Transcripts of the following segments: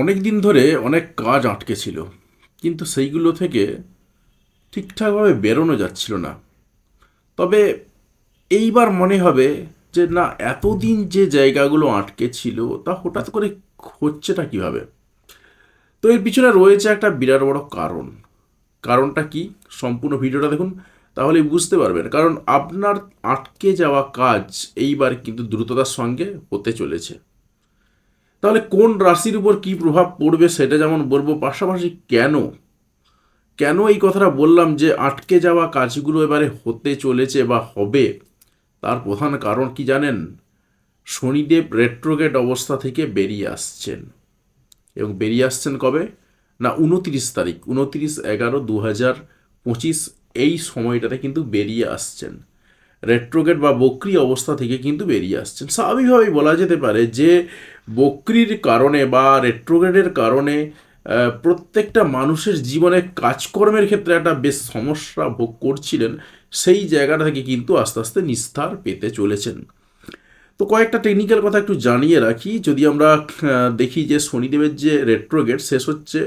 অনেক দিন ধরে অনেক কাজ আটকে ছিল, কিন্তু সেইগুলো থেকে ঠিকঠাকভাবে বেরোনো যাচ্ছিল না। তবে এইবার মনে হবে যে, না, এতদিন যে জায়গাগুলো আটকে ছিল, তা হঠাৎ করে হচ্ছেটা কীভাবে? তো এর পিছনে রয়েছে একটা বিরাট বড় কারণ। কারণটা কি? সম্পূর্ণ ভিডিওটা দেখুন তাহলে বুঝতে পারবেন। কারণ আপনার আটকে যাওয়া কাজ এইবার কিন্তু দ্রুততার সঙ্গে হতে চলেছে। তাহলে কোন রাশির উপর কি প্রভাব পড়বে সেটা যেমন বলব, পাশাপাশি কেন? কেন এই কথাটা বললাম যে আটকে যাওয়া কাজগুলো এবারে হতে চলেছে বা হবে? তার প্রধান কারণ কি জানেন? শনিদেব রেট্রোগেট অবস্থা থেকে বেরিয়ে আসছেন। এবং বেরিয়ে আসছেন কবে? না, উনত্রিশ তারিখ, উনত্রিশ এগারো দু হাজার পঁচিশ এই সময়টাতে কিন্তু বেরিয়ে আসছেন। রেট্রোগেট বা বক্রি অবস্থা থেকে কিন্তু বেরিয়ে আসছেন। স্বাভাবিকভাবেই বলা যেতে পারে যে, বক্রির কারণে বা রেট্রোগেটের কারণে প্রত্যেকটা মানুষের জীবনে কাজকর্মের ক্ষেত্রে একটা বেশ সমস্যা ভোগ করছিলেন। সেই জায়গাটা থেকে কিন্তু আস্তে আস্তে নিস্তার পেতে চলেছেন। তো কয়েকটা টেকনিক্যাল কথা একটু জানিয়ে রাখি। যদি আমরা দেখি যে শনিদেবের যে রেট্রোগেট শেষ হচ্ছে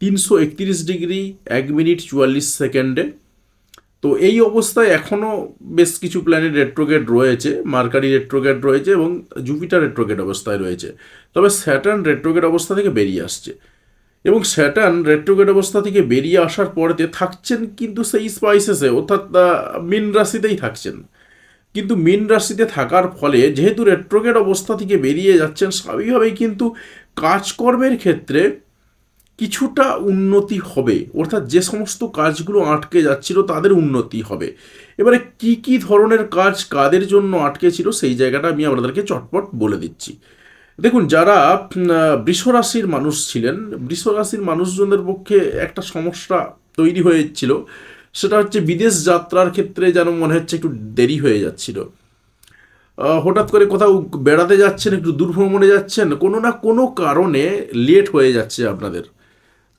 তিনশো একত্রিশ ডিগ্রি, এক মিনিট চুয়াল্লিশ সেকেন্ডে। তো এই অবস্থায় এখনও বেশ কিছু প্ল্যানেট রেট্রোগেট রয়েছে মার্কারি রেট্রোগেট রয়েছে এবং জুপিটার রেট্রোগেট অবস্থায় রয়েছে। তবে স্যাটার্ন রেট্রোগেট অবস্থা থেকে বেরিয়ে আসছে এবং স্যাটার্ন রেট্রোগেট অবস্থা থেকে বেরিয়ে আসার পরেতে থাকছেন কিন্তু সেই স্পাইসেসে অর্থাৎ মিন রাশিতেই থাকছেন। কিন্তু মিন রাশিতে থাকার ফলে যেহেতু রেট্রোগেট অবস্থা থেকে বেরিয়ে যাচ্ছেন, স্বাভাবিকভাবেই কিন্তু কাজকর্মের ক্ষেত্রে কিছুটা উন্নতি হবে। অর্থাৎ যে সমস্ত কাজগুলো আটকে যাচ্ছিল, তাদের উন্নতি হবে। এবারে কি কি ধরনের কাজ কাদের জন্য আটকে ছিল, সেই জায়গাটা আমি আপনাদেরকে চটপট বলে দিচ্ছি। দেখুন, যারা বৃষরাশির মানুষ ছিলেন বৃষরাশির মানুষজনদের পক্ষে একটা সমস্যা তৈরি হয়েছিল। সেটা হচ্ছে বিদেশ যাত্রার ক্ষেত্রে যেন মনে হচ্ছে একটু দেরি হয়ে যাচ্ছিল। হঠাৎ করে কোথাও বেড়াতে যাচ্ছেন, একটু দূর ভ্রমণে যাচ্ছেন, কোনো না কোনো কারণে লেট হয়ে যাচ্ছে আপনাদের।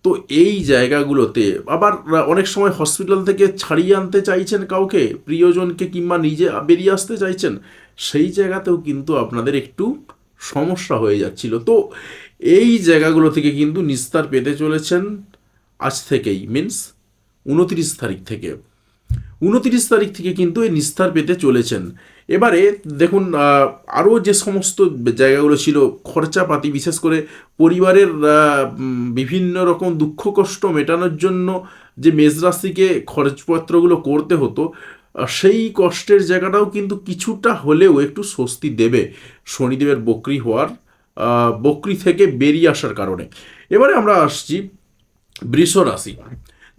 তো এই জায়গাগুলোতে আবার অনেক সময় হসপিটাল থেকে ছাড়িয়ে আনতে চাইছেন কাউকে, প্রিয়জনকে কিংবা নিজে বেরিয়ে আসতে চাইছেন, সেই জায়গাতেও কিন্তু আপনাদের একটু সমস্যা হয়ে যাচ্ছিল। তো এই জায়গাগুলো থেকে কিন্তু নিস্তার পেতে চলেছেন আজ থেকেই মিন্স উনত্রিশ তারিখ থেকে। উনত্রিশ তারিখ থেকে কিন্তু এই নিস্তার পেতে চলেছেন। এবারে দেখুন আরও যে সমস্ত জায়গাগুলো ছিল, খরচাপাতি, বিশেষ করে পরিবারের বিভিন্ন রকম দুঃখ কষ্ট মেটানোর জন্য যে মেজরাশিকে খরচপত্রগুলো করতে হতো সেই কষ্টের জায়গাটাও কিন্তু কিছুটা হলেও একটু স্বস্তি দেবে শনিদেবের বকরি হওয়ার বকরি থেকে বেরিয়ে আসার কারণে। এবারে আমরা আসছি বৃষ রাশি।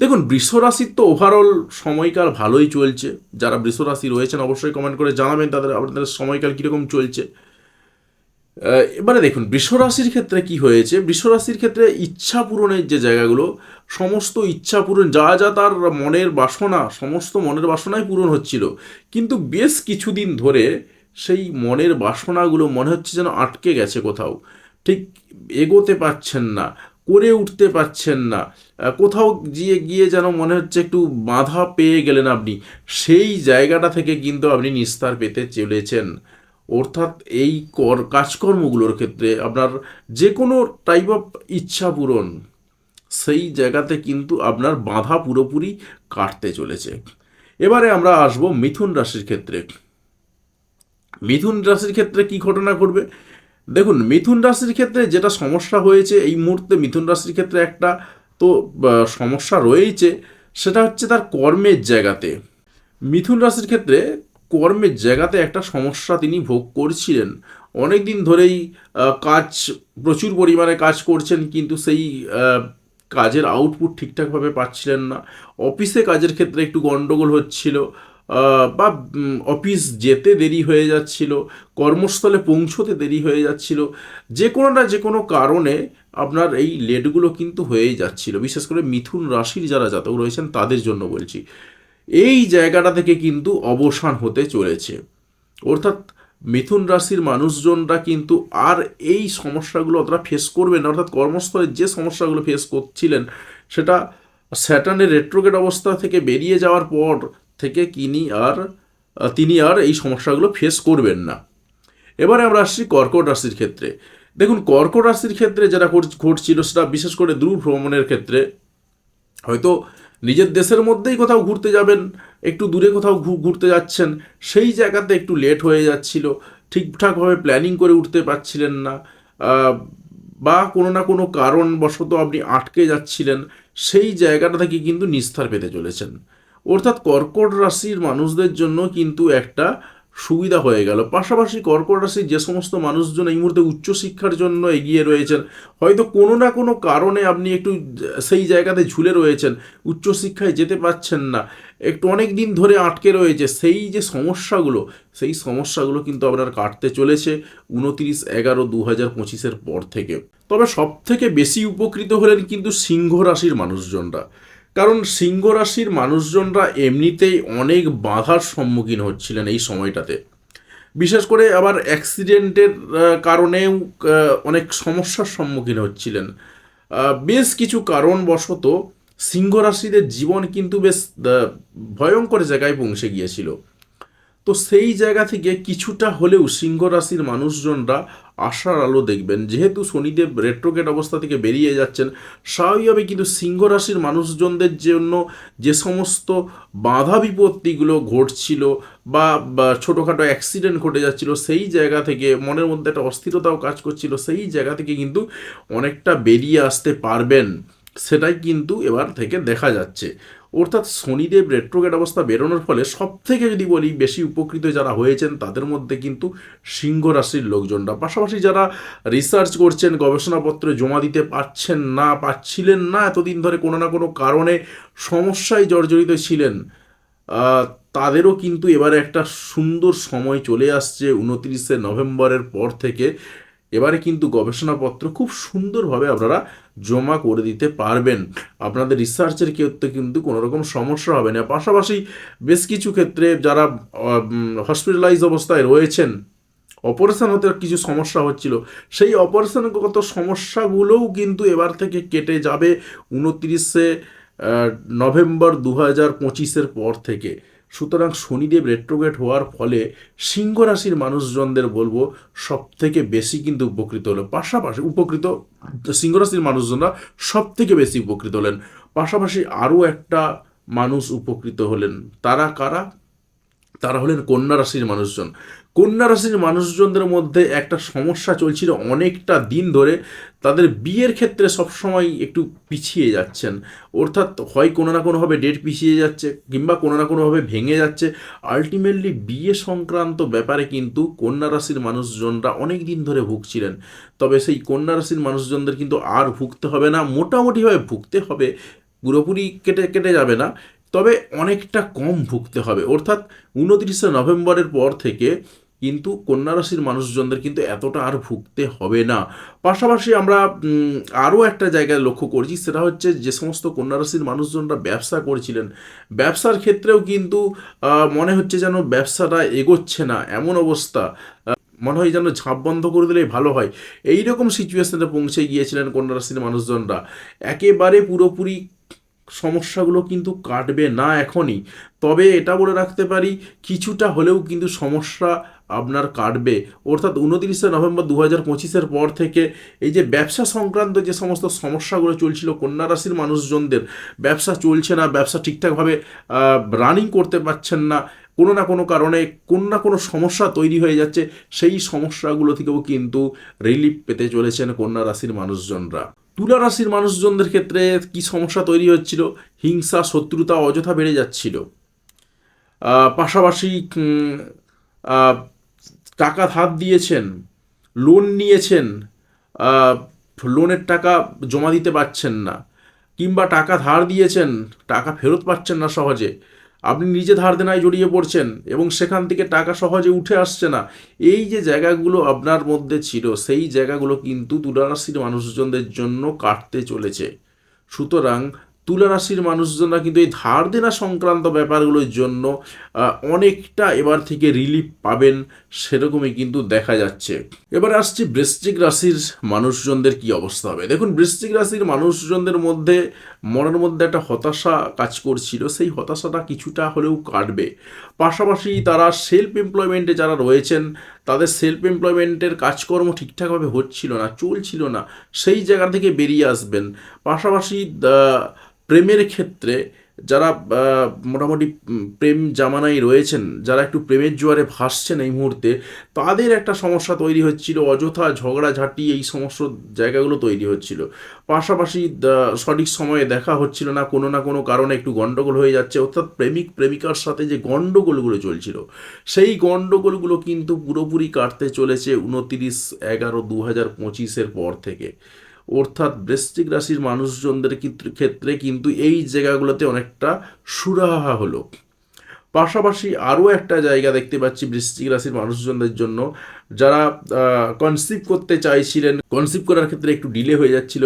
দেখুন বৃষ রাশির তো ওভারঅল সময়কাল ভালোই চলছে। যারা বৃষ রাশি রয়েছেন অবশ্যই কমেন্ট করে জানাবেন তাদের, আপনাদের সময়কাল কীরকম চলছে। এবারে দেখুন বৃষ রাশির ক্ষেত্রে কি হয়েছে? বৃষ রাশির ক্ষেত্রে ইচ্ছা পূরণের যে জায়গাগুলো, সমস্ত ইচ্ছা পূরণ, যা যা তার মনের বাসনা, সমস্ত মনের বাসনাই পূরণ হচ্ছিল। কিন্তু বেশ কিছুদিন ধরে সেই মনের বাসনাগুলো মনে হচ্ছে যেন আটকে গেছে কোথাও। ঠিক এগোতে পারছেন না। করে উঠতে পারছেন না। কোথাও গিয়ে গিয়ে যেন মনে হচ্ছে একটু বাধা পেয়ে গেলেন আপনি। সেই জায়গাটা থেকে কিন্তু আপনি নিস্তার পেতে চলেছেন। অর্থাৎ এই কর, কাজকর্মগুলোর ক্ষেত্রে আপনার যে কোনো টাইপ অফ ইচ্ছা পূরণ, সেই জায়গাতে কিন্তু আপনার বাধা পুরোপুরি কাটতে চলেছে। এবারে আমরা আসব মিথুন রাশির ক্ষেত্রে। মিথুন রাশির ক্ষেত্রে কি ঘটনা ঘটবে? দেখুন, মিথুন রাশির ক্ষেত্রে যেটা সমস্যা হয়েছে এই মুহূর্তে মিথুন রাশির ক্ষেত্রে একটা তো সমস্যা রয়েছে সেটা হচ্ছে তার কর্মের জায়গাতে। মিথুন রাশির ক্ষেত্রে কর্মের জায়গাতে একটা সমস্যা তিনি ভোগ করছিলেন। অনেক দিন ধরেই কাজ, প্রচুর পরিমাণে কাজ করছেন, কিন্তু সেই কাজের আউটপুট ঠিকঠাকভাবে পাচ্ছিলেন না। অফিসে কাজের ক্ষেত্রে একটু গণ্ডগোল হচ্ছিল বা অফিস যেতে দেরি হয়ে যাচ্ছিল, কর্মস্থলে পৌঁছতে দেরি হয়ে যাচ্ছিল, যে কোনো না যে কোনো কারণে আপনার এই লেটগুলো কিন্তু হয়েই যাচ্ছিল। বিশেষ করে মিথুন রাশির যারা জাতক রয়েছেন, তাদের জন্য বলছি। এই জায়গাটা থেকে কিন্তু অবসান হতে চলেছে। অর্থাৎ মিথুন রাশির মানুষজনরা কিন্তু আর এই সমস্যাগুলো অতটা ফেস করবে না। অর্থাৎ কর্মস্থলে যে সমস্যাগুলো ফেস করছিলেন, সেটা স্যাটার্নের রেট্রোগেট অবস্থা থেকে বেরিয়ে যাওয়ার পর থেকে কিনি আর তিনি আর এই সমস্যাগুলো ফেস করবেন না। এবারে আমরা আসছি কর্কট রাশির ক্ষেত্রে। দেখুন, কর্কট রাশির ক্ষেত্রে যারা ঘটছিল সেটা বিশেষ করে দূর ভ্রমণের ক্ষেত্রে। হয়তো নিজের দেশের মধ্যেই কোথাও ঘুরতে যাবেন, একটু দূরে কোথাও ঘুরতে যাচ্ছেন, সেই জায়গাতে একটু লেট হয়ে যাচ্ছিল, ঠিকঠাকভাবে প্ল্যানিং করে উঠতে পারছিলেন না বা কোনো না কোনো কারণবশত আপনি আটকে যাচ্ছিলেন, সেই জায়গাটা থেকে কিন্তু নিস্তার পেতে চলেছেন। অর্থাৎ কর্কট রাশির মানুষদের জন্য কিন্তু একটা সুবিধা হয়ে গেল। পাশাপাশি কর্কট রাশির যে সমস্ত মানুষজন এই মুহূর্তে উচ্চশিক্ষার জন্য এগিয়ে রয়েছেন, হয়তো কোনো না কোনো কারণে আপনি একটু সেই জায়গাতে ঝুলে রয়েছেন উচ্চশিক্ষায় যেতে পারছেন না। একটু অনেক দিন ধরে আটকে রয়েছে। সেই যে সমস্যাগুলো, সেই সমস্যাগুলো কিন্তু আপনার কাটতে চলেছে উনতিরিশ এগারো দু হাজার পঁচিশের পর থেকে। তবে সব থেকে বেশি উপকৃত হলেন কিন্তু সিংহ রাশির মানুষজনরা। কারণ সিংহ রাশির মানুষজনরা এমনিতেই অনেক বাধার সম্মুখীন হচ্ছিলেন এই সময়টাতে। বিশেষ করে আবার অ্যাক্সিডেন্টের কারণেও অনেক সমস্যার সম্মুখীন হচ্ছিলেন। বেশ কিছু কারণবশত সিংহ রাশিদের জীবন কিন্তু বেশ ভয়ঙ্কর জায়গায় পৌঁছে গিয়েছিল। তো সেই জায়গা থেকে কিছুটা হলেও সিংহ রাশির মানুষজনরা আশার আলো দেখবেন। যেহেতু শনিদেব রেট্রোগেট অবস্থা থেকে বেরিয়ে যাচ্ছেন স্বাভাবিকভাবে কিন্তু সিংহ রাশির মানুষজনদের জন্য যে সমস্ত বাধা বিপত্তিগুলো ঘটছিল বা ছোটোখাটো অ্যাক্সিডেন্ট ঘটে যাচ্ছিল, সেই জায়গা থেকে মনের মধ্যে একটা অস্থিরতাও কাজ করছিল, সেই জায়গা থেকে কিন্তু অনেকটা বেরিয়ে আসতে পারবেন। সেটাই কিন্তু এবার থেকে দেখা যাচ্ছে। অর্থাৎ শনিদেব রেট্রোগেট অবস্থা বেরোনোর ফলে সব থেকে যদি বলি বেশি উপকৃত যারা হয়েছেন, তাদের মধ্যে কিন্তু সিংহ রাশির লোকজনরা। পাশাপাশি যারা রিসার্চ করছেন, গবেষণাপত্র জমা দিতে পারছেন না পাচ্ছিলেন না, এতদিন ধরে কোনো না কোনো কারণে সমস্যায় জর্জরিত ছিলেন তাদেরও কিন্তু এবারে একটা সুন্দর সময় চলে আসছে উনত্রিশে নভেম্বরের পর থেকে। এবারে কিন্তু গবেষণাপত্র খুব সুন্দরভাবে আপনারা জমা করে দিতে পারবেন। আপনাদের রিসার্চের ক্ষেত্রে কিন্তু কোনো রকম সমস্যা হবে না। পাশাপাশি বেশ কিছু ক্ষেত্রে যারা হসপিটালাইজ অবস্থায় রয়েছেন অপারেশন হতে কিছু সমস্যা হচ্ছিল। সেই অপারেশনগত সমস্যাগুলোও কিন্তু এবার থেকে কেটে যাবে উনত্রিশে নভেম্বর দু হাজার পঁচিশের পর থেকে। সুতরাং শনিদেব রেট্রোগেট হওয়ার ফলে সিংহ রাশির মানুষজনদের বলব সব থেকে বেশি কিন্তু উপকৃত হলো পাশাপাশি উপকৃত সিংহ রাশির মানুষজনরা সব থেকে বেশি উপকৃত হলেন। পাশাপাশি আরও একটা মানুষ উপকৃত হলেন। তারা কারা? তারা হলেন কন্যা রাশির মানুষজন। কন্যা রাশির মানুষজনদের মধ্যে একটা সমস্যা চলছিল অনেকটা দিন ধরে। তাদের বিয়ের ক্ষেত্রে সবসময় একটু পিছিয়ে যাচ্ছেন। অর্থাৎ হয় কোনো না কোনোভাবে ডেট পিছিয়ে যাচ্ছে কিংবা কোনো না কোনোভাবে ভেঙে যাচ্ছে। আলটিমেটলি বিয়ে সংক্রান্ত ব্যাপারে কিন্তু কন্যা রাশির মানুষজনরা অনেক দিন ধরে ভুগছিলেন। তবে সেই কন্যা রাশির মানুষজনদের কিন্তু আর ভুগতে হবে না। মোটামুটিভাবে ভুগতে হবে, পুরোপুরি কেটে কেটে যাবে না। তবে অনেকটা কম ভুগতে হবে। অর্থাৎ উনত্রিশে নভেম্বরের পর থেকে কিন্তু কন্যা রাশির মানুষজনদের কিন্তু এতটা আর ভুগতে হবে না। পাশাপাশি আমরা আরও একটা জায়গায় লক্ষ্য করছি, সেটা হচ্ছে যে সমস্ত কন্যা রাশির মানুষজনরা ব্যবসা করছিলেন। ব্যবসার ক্ষেত্রেও কিন্তু মনে হচ্ছে যেন ব্যবসাটা এগোচ্ছে না, এমন অবস্থা। মনে হয় যেন ঝাঁপ বন্ধ করে দিলেই ভালো হয়। এই রকম সিচুয়েশনে পৌঁছে গিয়েছিলেন কন্যা রাশির মানুষজনরা। একেবারে পুরোপুরি সমস্যাগুলো কিন্তু কাটবে না এখনই। তবে এটা বলে রাখতে পারি, কিছুটা হলেও কিন্তু সমস্যা আপনার কাটবে। অর্থাৎ উনত্রিশে নভেম্বর দু হাজার পঁচিশের পর থেকে এই যে ব্যবসা সংক্রান্ত যে সমস্ত সমস্যাগুলো চলছিল কন্যা রাশির মানুষজনদের, ব্যবসা চলছে না, ব্যবসা ঠিকঠাকভাবে রানিং করতে পারছেন না, কোনো না কোনো কারণে কোনো না কোনো সমস্যা তৈরি হয়ে যাচ্ছে, সেই সমস্যাগুলো থেকেও কিন্তু রিলিফ পেতে চলেছেন কন্যা রাশির মানুষজনরা। তুলা রাশির মানুষজনদের ক্ষেত্রে কি সমস্যা তৈরি হচ্ছিল? হিংসা, শত্রুতা অযথা বেড়ে যাচ্ছিল। পাশাপাশি টাকা ধার দিয়েছেন লোন নিয়েছেন লোনের টাকা জমা দিতে পারছেন না, কিংবা টাকা ধার দিয়েছেন, টাকা ফেরত পাচ্ছেন না সহজে, আপনি নিজে ধার দেনায় জড়িয়ে পড়ছেন এবং সেখান থেকে টাকা সহজে উঠে আসছে না, এই যে জায়গাগুলো আপনার মধ্যে ছিল, সেই জায়গাগুলো কিন্তু তুলারাশির মানুষজনদের জন্য কাটতে চলেছে। সুতরাং তুলা রাশির মানুষজনরা কিন্তু এই ধার দেনা সংক্রান্ত ব্যাপারগুলোর জন্য অনেকটা এবার থেকে রিলিফ পাবেন সেরকমই কিন্তু দেখা যাচ্ছে। এবার আসছি বৃশ্চিক রাশির মানুষজনদের কি অবস্থা হবে? দেখুন, বৃশ্চিক রাশির মানুষজনদের মধ্যে মনের মধ্যে একটা হতাশা কাজ করছিল। সেই হতাশাটা কিছুটা হলেও কাটবে। পাশাপাশি তারা সেলফ এমপ্লয়মেন্টে যারা রয়েছেন, তাদের সেলফ এমপ্লয়মেন্টের কাজকর্ম ঠিকঠাকভাবে হচ্ছিল না, চলছিল না। সেই জায়গা থেকে বেরিয়ে আসবেন। পাশাপাশি প্রেমের ক্ষেত্রে যারা মোটামুটি প্রেম জামানায় রয়েছেন, যারা একটু প্রেমের জোয়ারে ভাসছেন এই মুহূর্তে, তাদের একটা সমস্যা তৈরি হচ্ছিল, অযথা ঝগড়াঝাটি এই সমস্ত জায়গাগুলো তৈরি হচ্ছিল। পাশাপাশি সঠিক সময়ে দেখা হচ্ছিল না, কোনো না কোনো কারণে একটু গন্ডগোল হয়ে যাচ্ছে, অর্থাৎ প্রেমিক, প্রেমিকার সাথে যে গণ্ডগোলগুলো চলছিল, সেই গণ্ডগোলগুলো কিন্তু পুরোপুরি কাটতে চলেছে উনতিরিশ এগারো দু হাজার পঁচিশের পর থেকে। অর্থাৎ বৃশ্চিক রাশির মানুষজনদের ক্ষেত্রে- কিন্তু এই জায়গাগুলোতে অনেকটা সুরাহা হলো। পাশাপাশি আরও একটা জায়গা দেখতে পাচ্ছি বৃশ্চিক রাশির মানুষজনদের জন্য, যারা কনসিভ করতে চাইছিলেন কনসিভ করার ক্ষেত্রে একটু ডিলে হয়ে যাচ্ছিল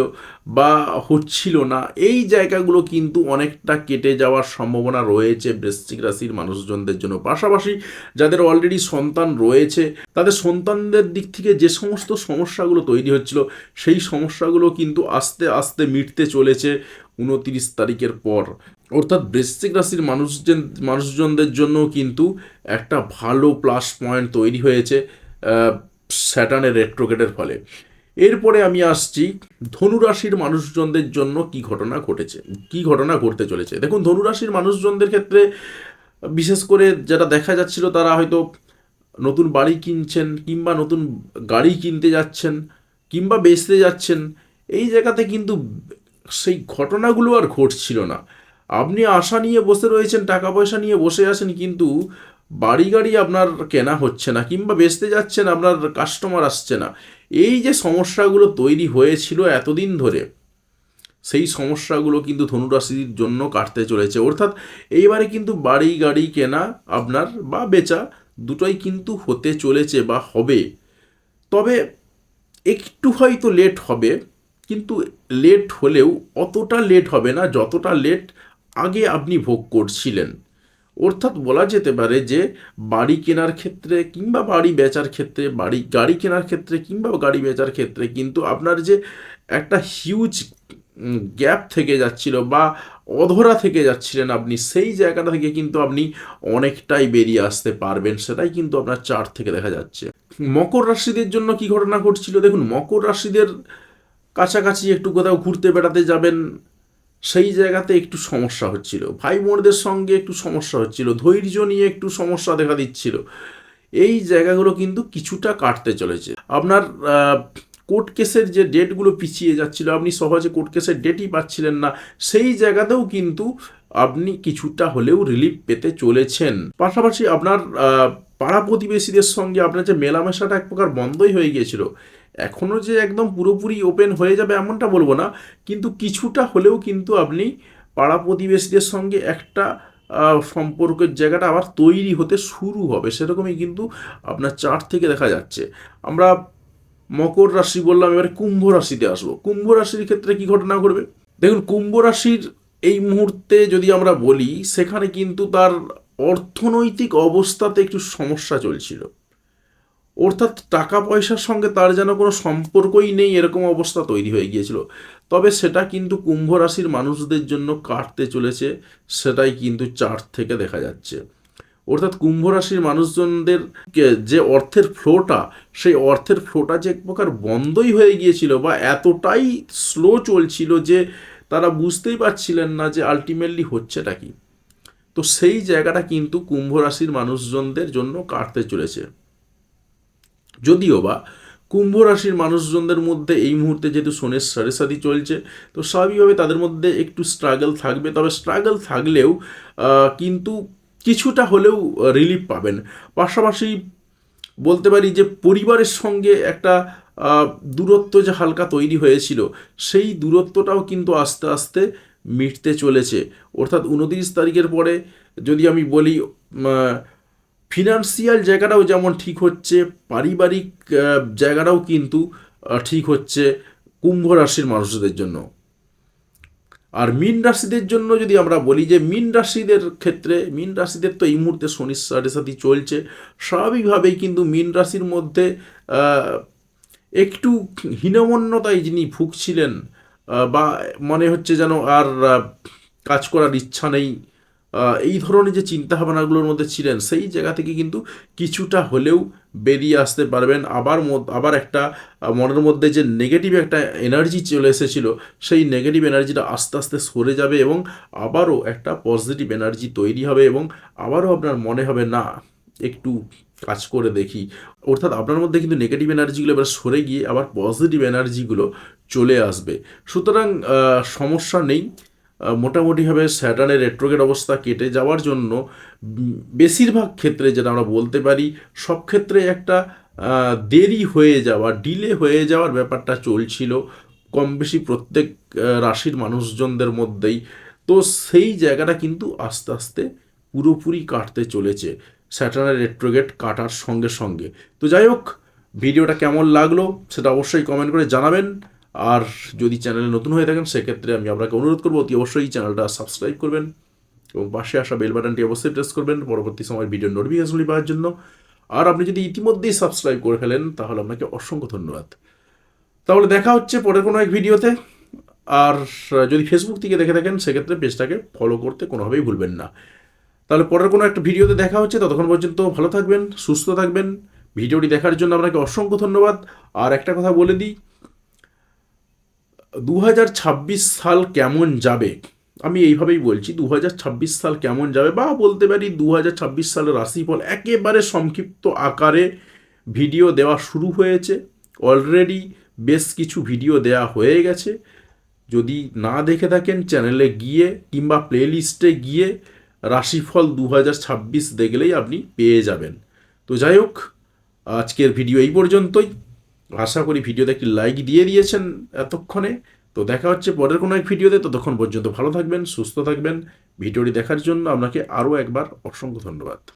বা হচ্ছিল না, এই জায়গাগুলো কিন্তু অনেকটা কেটে যাওয়ার সম্ভাবনা রয়েছে বৃশ্চিক রাশির মানুষজনদের জন্য। পাশাপাশি যাদের অলরেডি সন্তান রয়েছে, তাদের সন্তানদের দিক থেকে যে সমস্ত সমস্যাগুলো তৈরি হচ্ছিল, সেই সমস্যাগুলো কিন্তু আস্তে আস্তে মিটতে চলেছে। উনতিরিশ তারিখের পর। অর্থাৎ বৃশ্চিক রাশির মানুষজন, মানুষজনদের জন্য কিন্তু একটা ভালো প্লাস পয়েন্ট তৈরি হয়েছে স্যাটানের রেট্রোগেটের ফলে। এরপরে আমি আসছি ধনুরাশির মানুষজনদের জন্য কি ঘটনা ঘটেছে, কি ঘটনা ঘটতে চলেছে। দেখুন ধনুরাশির মানুষজনদের ক্ষেত্রে, বিশেষ করে যেটা দেখা যাচ্ছিল, তারা হয়তো নতুন বাড়ি কিনছেন কিংবা নতুন গাড়ি কিনতে যাচ্ছেন কিংবা বেচতে যাচ্ছেন, এই জায়গাতে কিন্তু সেই ঘটনাগুলো আর ঘটছিল না। আপনি আশা নিয়ে বসে রয়েছেন টাকা পয়সা নিয়ে বসে আছেন, কিন্তু বাড়ি গাড়ি আপনার কেনা হচ্ছে না, কিংবা বেচতে যাচ্ছেন, আপনার কাস্টমার আসছে না। এই যে সমস্যাগুলো তৈরি হয়েছিল এতদিন ধরে, সেই সমস্যাগুলো কিন্তু ধনুরাশির জন্য কাটতে চলেছে। অর্থাৎ এইবারে কিন্তু বাড়ি গাড়ি কেনা আপনার বা বেচা দুটোই কিন্তু হতে চলেছে বা হবে। তবে একটু হয়তো লেট হবে। কিন্তু লেট হলেও অতটা লেট হবে না, যতটা লেট আগে আপনি ভোগ করছিলেন। অর্থাৎ বলা যেতে পারে যে, বাড়ি কেনার ক্ষেত্রে কিংবা বাড়ি বেচার ক্ষেত্রে, বাড়ি, গাড়ি কেনার ক্ষেত্রে কিংবা গাড়ি বেচার ক্ষেত্রে কিন্তু আপনার যে একটা হিউজ গ্যাপ থেকে যাচ্ছিল বা অধরা থেকে যাচ্ছিলেন আপনি, সেই জায়গাটা থেকে কিন্তু আপনি অনেকটাই বেরিয়ে আসতে পারবেন। সেটাই কিন্তু আপনার চার্ট থেকে দেখা যাচ্ছে। মকর রাশিদের জন্য কি ঘটনা ঘটছিল? দেখুন, মকর রাশিদের কাছাকাছি একটু কোথাও ঘুরতে বেড়াতে যাবেন, সেই জায়গাতে একটু সমস্যা হচ্ছিল। ভাই বোনদের সঙ্গে একটু সমস্যা হচ্ছিল, ধৈর্য নিয়ে একটু সমস্যা দেখা দিচ্ছিল। এই জায়গাগুলো কিন্তু কিছুটা কাটতে চলেছে। আপনার কোর্ট কেসের যে ডেটগুলো পিছিয়ে যাচ্ছিল, আপনি সহজে কোর্ট কেসের ডেটই পাচ্ছিলেন না, সেই জায়গাতেও কিন্তু আপনি কিছুটা হলেও রিলিফ পেতে চলেছেন। পাশাপাশি আপনার পাড়া প্রতিবেশীদের সঙ্গে আপনার যে মেলামেশাটা এক প্রকার বন্ধই হয়ে গিয়েছিল। এখনও যে একদম পুরোপুরি ওপেন হয়ে যাবে এমনটা বলব না, কিন্তু কিছুটা হলেও কিন্তু আপনি পাড়া প্রতিবেশীদের সঙ্গে একটা সম্পর্কের জায়গাটা আবার তৈরি হতে শুরু হবে। সেরকমই কিন্তু আপনার চার্ট থেকে দেখা যাচ্ছে। আমরা মকর রাশি বললাম, এবারে কুম্ভ রাশিতে আসব। কুম্ভ রাশির ক্ষেত্রে কি ঘটনা ঘটবে? দেখুন, কুম্ভ রাশির এই মুহূর্তে যদি আমরা বলি, সেখানে কিন্তু তার অর্থনৈতিক অবস্থাতে একটু সমস্যা চলছিল। অর্থাৎ টাকা পয়সার সঙ্গে তার যেন কোনো সম্পর্কই নেই এরকম অবস্থা তৈরি হয়ে গিয়েছিল। তবে সেটা কিন্তু কুম্ভ রাশির মানুষদের জন্য কাটতে চলেছে, সেটাই কিন্তু চার্ট থেকে দেখা যাচ্ছে। অর্থাৎ কুম্ভ রাশির মানুষজনদের যে অর্থের ফ্লোটা, সেই অর্থের ফ্লোটা যে এক প্রকার বন্ধই হয়ে গিয়েছিল বা এতটাই স্লো চলছিল যে তারা বুঝতেই পারছিলেন না যে আলটিমেটলি হচ্ছেটা কি। তো সেই জায়গাটা কিন্তু কুম্ভ রাশির মানুষজনদের জন্য কাটতে চলেছে। যদিও বা কুম্ভ রাশির মানুষজনদের মধ্যে এই মুহূর্তে যেহেতু শনের সাড়ে সাথী চলছে, তো স্বাভাবিকভাবে তাদের মধ্যে একটু স্ট্রাগল থাকবে। তবে স্ট্রাগল থাকলেও কিন্তু কিছুটা হলেও রিলিফ পাবেন। পাশাপাশি বলতে পারি যে পরিবারের সঙ্গে একটা দূরত্ব যে হালকা তৈরি হয়েছিল, সেই দূরত্বটাও কিন্তু আস্তে আস্তে মিটতে চলেছে। অর্থাৎ উনত্রিশ তারিখের পরে যদি আমি বলি ফিনান্সিয়াল জায়গাটাও যেমন ঠিক হচ্ছে, পারিবারিক জায়গাটাও কিন্তু ঠিক হচ্ছে কুম্ভ রাশির মানুষদের জন্য। আর মিন রাশিদের জন্য যদি আমরা বলি যে, মিন রাশিদের ক্ষেত্রে, মিন রাশিদের তো এই মুহূর্তে শনির সাড়ে সাথে চলছে, স্বাভাবিকভাবেই কিন্তু মিন রাশির মধ্যে একটু হীনমন্যতায় যিনি ভুগছিলেন বা মনে হচ্ছে যেন আর কাজ করার ইচ্ছা নেই এই ধরনের যে চিন্তা ভাবনাগুলোর মধ্যে ছিলেন, সেই জায়গা থেকে কিন্তু কিছুটা হলেও বেরিয়ে আসতে পারবেন। আবার আবার একটা মনের মধ্যে যে নেগেটিভ একটা এনার্জি চলে এসেছিল, সেই নেগেটিভ এনার্জিটা আস্তে আস্তে সরে যাবে এবং আবারও একটা পজিটিভ এনার্জি তৈরি হবে এবং আবারও আপনার মনে হবে, না, একটু কাজ করে দেখি। অর্থাৎ আপনার মধ্যে কিন্তু নেগেটিভ এনার্জিগুলো এবার সরে গিয়ে আবার পজিটিভ এনার্জিগুলো চলে আসবে। সুতরাং সমস্যা নেই। মোটামুটিভাবে স্যাটার্নের রেট্রোগেট অবস্থা কেটে যাওয়ার জন্য বেশিরভাগ ক্ষেত্রে যেটা আমরা বলতে পারি, সব ক্ষেত্রে একটা দেরি হয়ে যাওয়া ডিলে হয়ে যাওয়ার ব্যাপারটা চলছিল। কম বেশি প্রত্যেক রাশির মানুষজনদের মধ্যেই। তো সেই জায়গাটা কিন্তু আস্তে আস্তে পুরোপুরি কাটতে চলেছে স্যাটার্নের রেট্রোগেট কাটার সঙ্গে সঙ্গে। তো যাই হোক, ভিডিওটা কেমন লাগল সেটা অবশ্যই কমেন্ট করে জানাবেন। আর যদি চ্যানেলে নতুন হয়ে থাকেন, সেক্ষেত্রে আমি আপনাকে অনুরোধ করব, অতি অবশ্যই চ্যানেলটা সাবস্ক্রাইব করবেন এবং পাশে আসা বেল বাটনটি অবশ্যই প্রেস করবেন পরবর্তী সময় ভিডিও নোটিফিকেশনগুলি পাওয়ার জন্য। আর আপনি যদি ইতিমধ্যেই সাবস্ক্রাইব করে ফেলেন, তাহলে আপনাকে অসংখ্য ধন্যবাদ। তাহলে দেখা হচ্ছে পরের কোনো এক ভিডিওতে আর যদি ফেসবুক থেকে দেখে থাকেন, সেক্ষেত্রে পেজটাকে ফলো করতে কোনোভাবেই ভুলবেন না। তাহলে পরের কোনো একটা ভিডিওতে দেখা হচ্ছে। ততক্ষণ পর্যন্ত ভালো থাকবেন, সুস্থ থাকবেন। ভিডিওটি দেখার জন্য আপনাকে অসংখ্য ধন্যবাদ। আর একটা কথা বলে দিই দু হাজার ছাব্বিশ সাল কেমন যাবে? আমি এইভাবেই বলছি দু হাজার ছাব্বিশ সাল কেমন যাবে? বা বলতে পারি দু হাজার ছাব্বিশ সালের রাশিফল একেবারে সংক্ষিপ্ত আকারে ভিডিও দেওয়া শুরু হয়েছে। অলরেডি বেশ কিছু ভিডিও দেওয়া হয়ে গেছে। যদি না দেখে থাকেন চ্যানেলে গিয়ে কিংবা প্লেলিস্টে গিয়ে রাশিফল দু হাজার ছাব্বিশ দেখলেই আপনি পেয়ে যাবেন। তো যাই হোক, আজকের ভিডিও এই পর্যন্তই। আশা করি ভিডিওতে একটি লাইক দিয়ে দিয়েছেন এতক্ষণে। তো দেখা হচ্ছে পরের কোনো এক ভিডিওতে। ততক্ষণ পর্যন্ত ভালো থাকবেন, সুস্থ থাকবেন। ভিডিওটি দেখার জন্য আপনাকে আরও একবার অসংখ্য ধন্যবাদ।